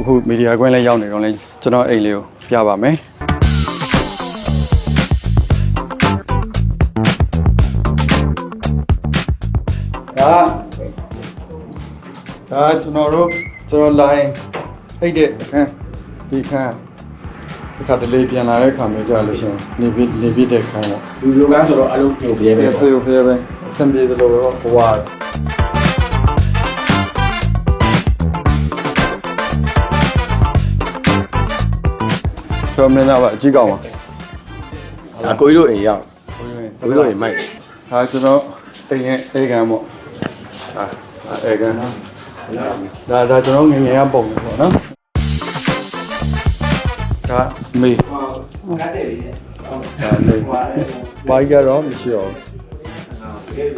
အခုမီဒီယာကွင်းလည်းရောက်နေတော့လဲကျွန်တော်အိမ်လေးကိုပြပါမယ်ဒါဒါကျွန်တော်တို့ကျွန်တော် line အိတ်တဲ့အခန်းဒီခန်းဒီခါတလေပြန်လာတဲ့ခါမျိုးကြာလို့ရှရင်နေပြနေပြတဲ့ခန်းပေါ့လူလူကန်းဆိုတော့အလုံးပြုတ်ပြဲပဲဖေပေါ့ဖေဖေပဲအဆင်ပြေသလိုတော့ဘဝ ကျော်မင်းသားပါအကြည့်ကောင်းပါအကိုကြီးတို့အိမ်ရောက်ဘုရားကိုကြီးတို့အိမ်မိုက်ဟာကျွန်တော်အိမ်ရဲ့အေကန်ပေါ့ဟာအေကန်ဟာဒါဒါကျွန်တော်ငယ်ငယ်ကပုံနေပေါ့နော်ဒါမေးဒါမေးဘာကြီးကတော့မရှိတော့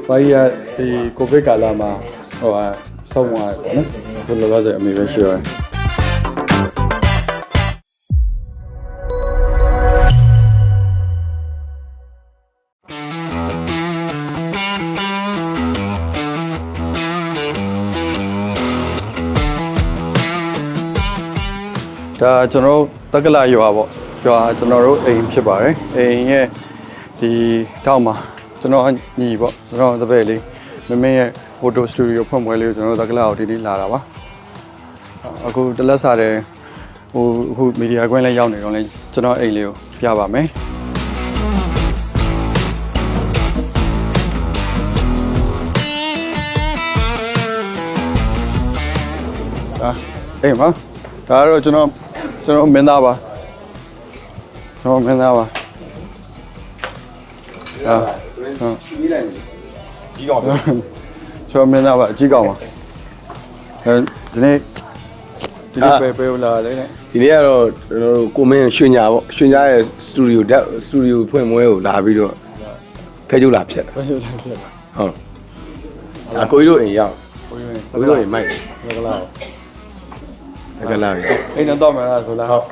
ဘာကြီးကဒီကိုဗစ်ကာလမှာဟိုဟာဆုံးသွားတယ်ပေါ့နော်ဘယ်လိုလဲဆိုအမေပဲရှိတော့ ဒါကျွန်တော်တက္ကလာရွာပေါ့ရွာကျွန်တော်တို့အိမ်ဖြစ်ပါတယ်အိမ်ရဲ့ဒီတောက်မှာကျွန်တော်ညီပေါ့ကျွန်တော်တပည့်လေးမမေရဲ့ဖိုတိုစတူဒီယိုဖွင့်ပွဲလေးကိုကျွန်တော်တို့တက္ကလာကိုဒီနေ့လာတာပါအခုတလက်စားတဲ့ဟိုအခုမီဒီယာကွင်းလည်းရောက်နေတော့လဲကျွန်တော်အိမ်လေးကိုပြပါမယ်ဒါအိမ်မှာဒါကတော့ကျွန်တော် ကျွန်တော်မင်းသားပါကျွန်တော်မင်းသားပါဒါဟုတ်ကြီးလိုက်ကြီးကောင်ပဲကျွန်တော်မင်းသားပါအကြီးကောင်ပါအဲဒီနေ့ဒီနေ့ပဲပဲလာတယ်နဲ့ဒီနေ့ကတော့ကျွန်တော်တို့ကိုမင်းရွှေညာပေါ့ရွှေညာရဲ့စတူဒီယိုဓာတ်စတူဒီယိုဖွင့်ပွဲကိုလာပြီးတော့ဖဲကျုပ်လာဖြစ်တာပဲလာဖြစ်လာဟုတ်အကိုကြီးတို့အိမ်ရောက်ဘုရားကိုကြီးတို့အိမ်မိုက်လကလာ တကလာပြီ အိမ်တော့တော့မလားဆိုလားဟုတ်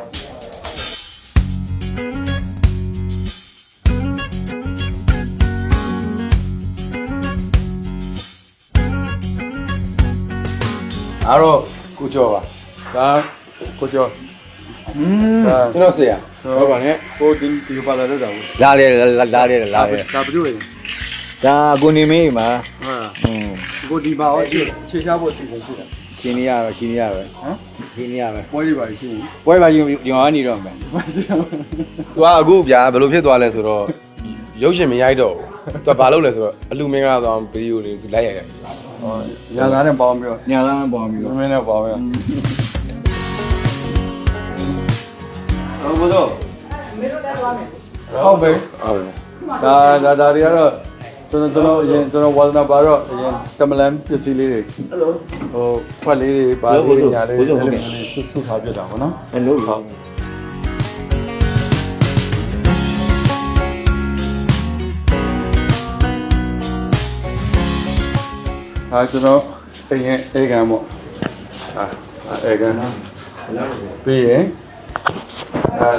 အားတော့ကိုကျော်ပါ ဒါကိုကျော် อืมကျွန်တော်ဆရာဟုတ်ပါနဲ့ ကိုဒီဒီပါလာတော့တာဘူး လာတယ်လာလာတယ်လာတယ် ဒါဘယ်လိုလဲ ဒါကိုနေမေးမှာ ဟာ อืม ကိုဒီပါအောင်ခြေခြေချဖို့စီစဉ်ရှိတာ ရှင်းနေရတော့ရှင်းနေရပဲဟမ်ရှင်းနေရပဲပွဲတွေပါရှိရင်ပွဲပါရင်ဒီမှာနေတော့မယ် မရှိတော့သူကအခုဗျာဘယ်လိုဖြစ်သွားလဲဆိုတော့ရုပ်ရှင်မရိုက်တော့ဘူးသူကဘာလုပ်လဲဆိုတော့အလူမင်္ဂလာဆောင်ဗီဒီယိုလေးသူလိုက်ရိုက်ရတယ်ဟောရသားနဲ့ပေါင်းပြီးတော့ညာသားမပေါ်ပြီမတော့င်းမင်းနဲ့ပေါင်းပြီးတော့ဟုတ်ဘူးတော့ဟုတ်ပဲဟုတ်တယ်ဒါဒါဒါတွေကတော့ ကျွန်တော်ကျွန်တော်အရင်ကျွန်တော်ဝါသနာပါတော့အရင်ကမလန်ပစ္စည်းလေးတွေဟယ်လိုဟိုဖွက်လေးတွေပါလေးတွေညာလေးတွေအဲ့လိုမျိုးလေးဆုဆုထားပြတာပေါ့နော်ဘယ်လိုဟုတ်ဒါကျွန်တော်အိမ်ရဲ့အေကန်ပေါ့ဟာအေကန်ဟာပြီးရင်ဒါ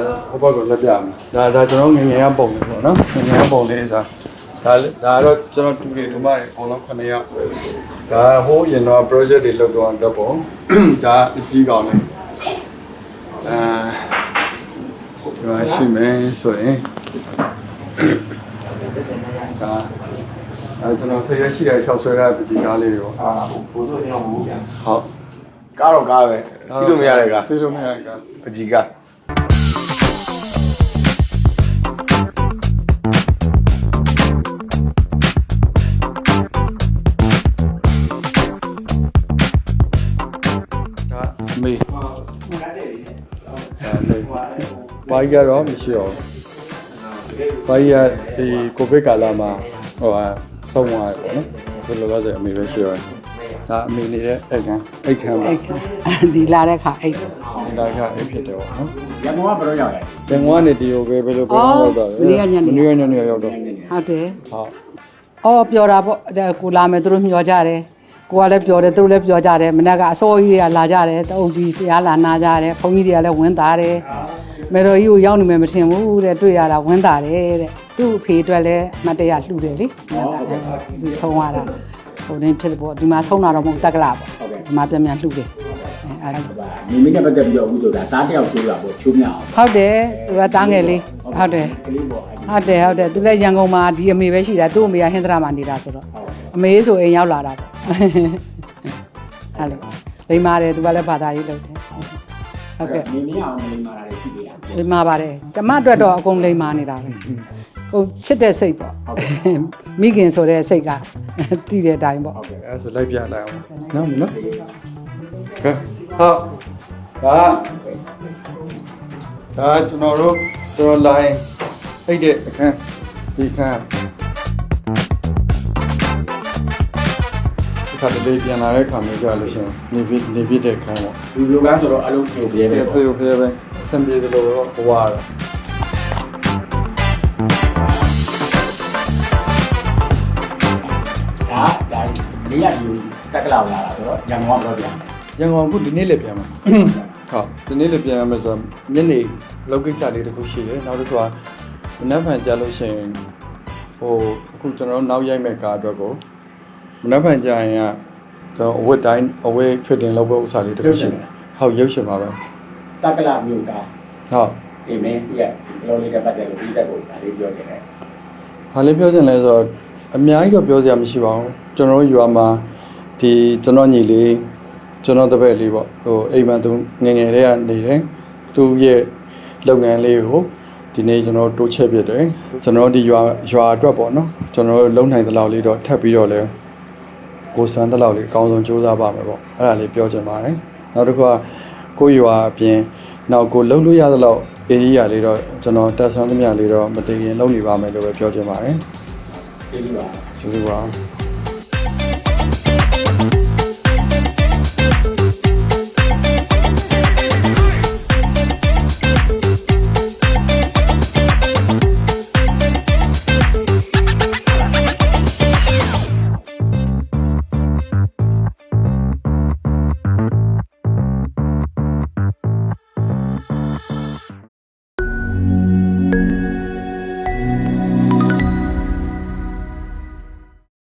ဟိုဘက်ကလက်ပြမယ်ဒါဒါကျွန်တော်ငယ်ငယ်ကပုံနေပေါ့နော်ငယ်ငယ်ကပုံလေးစား ဒါဒါတော့ကျွန်တော်တူတွေဒီမှာအကုန်လုံး9ယောက်ဒါဟိုရင်တော့ project တွေလုပ်တော့တော့ပုံဒါအကြီးကောင်လေးအာဒီမှာရှိမယ်ဆိုရင်ဒါအဲကျွန်တော်ဆေးရရှိတဲ့6ဆွဲရပကြီးကားလေးတွေပေါ့အာဘိုးတို့ကျွန်တော်မဟုတ်ဗျာဟုတ်ကားတော့ကားပဲစီးလို့မရတဲ့ကားစီးလို့မရတဲ့ကားပကြီးကား ကတော့မရှိတော့ဘာကြီးကဒီကိုဗစ်ကာလမှာဟိုဟာဆုံးသွားတယ်ပေါ့နော်ဘယ်လိုလဲဆိုအမေပဲရှိတော့ဒါအမေနေတဲ့အိတ်ခံအိတ်ခံပါအိတ်ဒီလာတဲ့ခါအိတ်ဒါကအိတ်ဖြစ်တယ်ပေါ့နော်ရန်ကုန်ကဘယ်တော့ရောက်လဲဘင်္ဂလားနေဒီကိုပဲဘယ်လိုပဲရောက်တော့မနေ့ကညနေရောက်တော့ဟုတ်တယ်ဟုတ်အော်ပြောတာပေါ့အဲ့ကိုလာမယ်သူတို့မျှော်ကြတယ် ကိုကလည်းပြောတယ်သူတို့လည်းပြောကြတယ်မနေ့ကအစိုးရကလာကြတယ်တအုပ်ကြီးတရားလာနာကြတယ်ဘုန်းကြီးတွေကလည်းဝင်သားတယ်မေတော်ကြီးကိုရောက်နေမယ်မထင်ဘူးတဲ့တွေ့ရတာဝင်သားတယ်တဲ့သူ့အဖေအတွက်လည်းအမတ်တရလှူတယ်လေဒီဆုံးရတာဟိုနေဖြစ်တယ်ပေါ့ဒီမှာဆုံးတာတော့မဟုတ်တက်ကလာပေါ့ဒီမှာပြန်ပြန်လှူတယ်အဲအဲ့နေမိနဲ့ပတ်သက်ပြီးတော့အခုဆိုတာတားတယောက်ဆိုတာပေါ့ချိုးမြအောင်ဟုတ်တယ်သူကတားငယ်လေးဟုတ်တယ်ကလေးပေါ့အဲ့ဒီဟုတ်တယ်ဟုတ်တယ်သူလည်းရန်ကုန်မှာဒီအမေပဲရှိတာသူ့အမေကဟင်္ဒရာမှာနေတာဆိုတော့အမေဆိုအိမ်ရောက်လာတာပေါ့ အဲ့လိုလိမ္မာတယ်သူကလည်းဘာသာရေးလုပ်တယ်ဟုတ်ကဲ့နေမိအောင်နေမာတာတွေရှိသေးတာလိမ္မာပါတယ်ကျမအတွက်တော့အကုန်လိမ္မာနေတာပဲဟိုချစ်တဲ့စိတ်ပေါ့မိခင်ဆိုတဲ့စိတ်ကတည်တဲ့အတိုင်းပေါ့ဟုတ်ကဲ့အဲဆိုလိုက်ပြလိုက်အောင်နော်နော်ကဲဟုတ်ဒါဒါကျွန်တော်တို့ကျွန်တော် line အိတ်တဲ့အခန်းဒီခန်း ခါတလေပြန်လာတဲ့ခါမျိုးကြလို့ရှိရင်နေပြနေပြတဲ့ခန်းပေါ့ဒီလိုကဆိုတော့အလုံးဖြိုပြဲပဲပြေပေါ့ပြေပြေပဲအဆင်ပြေတယ်လို့တော့ဘဝတော့ဒါဒါနေရယူတက်ကလောက်လာတာဆိုတော့ရန်ကုန်ကတော့ပြန်ရန်ကုန်အခုဒီနေ့လည်းပြန်မှာဟုတ်ဒီနေ့လည်းပြန်ရမယ်ဆိုတော့ညနေလောက်ကိစ္စလေးတစ်ခုရှိတယ်နောက်တစ်ခုကမနက်ဖြန်ကြာလို့ရှိရင်ဟိုအခုကျွန်တော်တို့နောက်ရိုက်မဲ့ကားအတွက်ကို မနက်ဖြန်ကြာရင်ကကျွန်တော်အဝတ်တိုင်းအဝတ်ချွတ်တင်လောက်ဖို့ဥစ္စာလေးတစ်ခုရှိတယ်ဟုတ်ရုပ်ရှင်ပါပဲတက်ကလာမြို့ကဟုတ်ဒီမင်းပြဒီလိုလေးကပတ်သက်လို့ဒီတက်ကိုဒါလေးပြောချင်တယ်ဘာလေးပြောချင်လဲဆိုတော့အများကြီးတော့ပြောစရာမရှိပါဘူးကျွန်တော်တို့ယူမှာဒီကျွန်တော်ညီလေးကျွန်တော်တပည့်လေးပေါ့ဟိုအိမ်မှာသူငယ်ငယ်တည်းကနေတယ်သူရဲ့လုပ်ငန်းလေးကိုဒီနေ့ကျွန်တော်တိုးချက်ပြတယ်ကျွန်တော်ဒီရွာရွာအတွက်ပေါ့နော်ကျွန်တော်လုံနိုင်တဲ့လောက်လေးတော့ထပ်ပြီးတော့လဲ ကိုစွမ်းတဲ့လောက်လေးအကောင်းဆုံးစူးစမ်းပါမယ်ပေါ့အဲ့ဒါလေးပြောချင်ပါတယ်နောက်တစ်ခုကကိုရွာအပြင်နောက်ကိုလှုပ်လို့ရတဲ့လောက် area လေးတော့ကျွန်တော်တက်ဆွမ်းသမျှလေးတော့မတည်ရင်လုပ်နေပါမယ်လို့ပဲပြောချင်ပါတယ်ဒီလိုပါကျေးဇူးပါ